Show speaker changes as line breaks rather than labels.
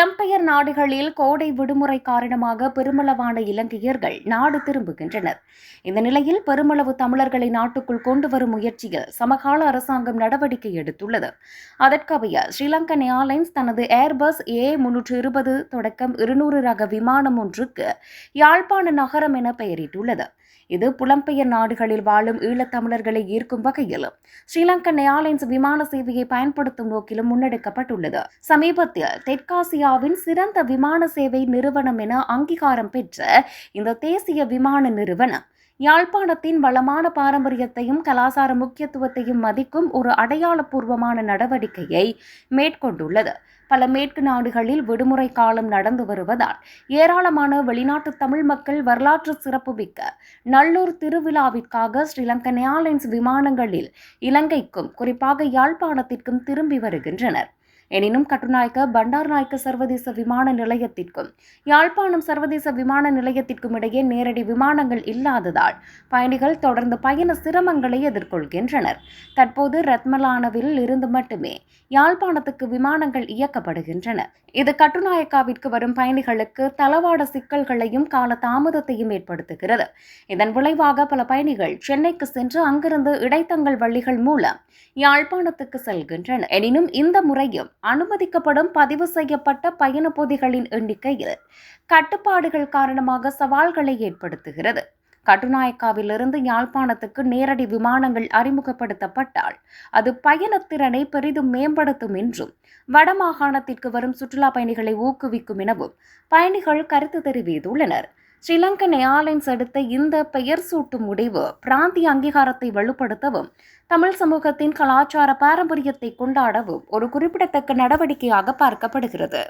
புலம்பெயர் நாடுகளில் கோடை விடுமுறை காரணமாக பெருமளவான இலங்கையர்கள் நாடு திரும்புகின்றனர். இந்த நிலையில் பெருமளவு தமிழர்களை நாட்டுக்குள் கொண்டு வரும் முயற்சியில் சமகால அரசாங்கம் நடவடிக்கை எடுத்துள்ளது. அதற்கமைய ஸ்ரீலங்கன் ஏர்லைன்ஸ் தனது ஏர்பஸ் ஏ முன்னூற்று இருபது தொடக்கம் இருநூறு ரக விமானம் ஒன்றுக்கு யாழ்ப்பாண நகரம் என பெயரிட்டுள்ளது. இது புலம்பெயர் நாடுகளில் வாழும் ஈழத்தமிழர்களை ஈர்க்கும் வகையிலும் ஸ்ரீலங்கன் ஏர்லைன்ஸ் விமான சேவையை பயன்படுத்தும் நோக்கிலும் முன்னெடுக்கப்பட்டுள்ளது. சமீபத்தில் தெற்காசியாவின் சிறந்த விமான சேவை நிறுவனம் என அங்கீகாரம் பெற்ற இந்த தேசிய விமான நிறுவனம் யாழ்ப்பாணத்தின் வளமான பாரம்பரியத்தையும் கலாசார முக்கியத்துவத்தையும் மதிக்கும் ஒரு அடையாளப்பூர்வமான நடவடிக்கையை மேற்கொண்டுள்ளது. பல மேற்கு நாடுகளில் விடுமுறை காலம் நடந்து வருவதால் ஏராளமான வெளிநாட்டு தமிழ் மக்கள் வரலாற்று சிறப்புமிக்க நல்லூர் திருவிழாவிற்காக ஸ்ரீலங்கன் ஏர்லைன்ஸ் விமானங்களில் இலங்கைக்கும் குறிப்பாக யாழ்ப்பாணத்திற்கும் திரும்பி வருகின்றனர். எனினும் கட்டுநாயக்க பண்டார்நாயக்க சர்வதேச விமான நிலையத்திற்கும் யாழ்ப்பாணம் சர்வதேச விமான நிலையத்திற்கும் இடையே நேரடி விமானங்கள் இல்லாததால் பயணிகள் தொடர்ந்து பயண சிரமங்களை எதிர்கொள்கின்றனர். தற்போது ரத்மலானவில் இருந்து மட்டுமே யாழ்ப்பாணத்துக்கு விமானங்கள் இயக்கப்படுகின்றன. இது கட்டுநாயக்காவிற்கு வரும் பயணிகளுக்கு தளவாட சிக்கல்களையும் கால தாமதத்தையும் ஏற்படுத்துகிறது. இதன் விளைவாக பல பயணிகள் சென்னைக்கு சென்று அங்கிருந்து இடைத்தங்கள் வழிகள் மூலம் யாழ்ப்பாணத்துக்கு செல்கின்றனர். எனினும் இந்த முறையும் அனுமதிக்கப்படும் பதிவு செய்யப்பட்ட பயணப்பொதிகளின் எண்ணிக்கையில் கட்டுப்பாடுகள் காரணமாக சவால்களை ஏற்படுத்துகிறது. கட்டுநாயக்காவிலிருந்து யாழ்ப்பாணத்துக்கு நேரடி விமானங்கள் அறிமுகப்படுத்தப்பட்டால் அது பயணத்திறனை பெரிதும் மேம்படுத்தும் என்றும் வடமாகாணத்திற்கு வரும் சுற்றுலா பயணிகளை ஊக்குவிக்கும் எனவும் பயணிகள் கருத்து தெரிவித்துள்ளனர். ஸ்ரீலங்கன் ஏர்லைன்ஸ் எடுத்த இந்த பெயர் சூட்டும் முடிவு பிராந்திய அங்கீகாரத்தை வலுப்படுத்தவும் தமிழ் சமூகத்தின் கலாச்சார பாரம்பரியத்தை கொண்டாடவும் ஒரு குறிப்பிடத்தக்க நடவடிக்கையாக பார்க்கப்படுகிறது.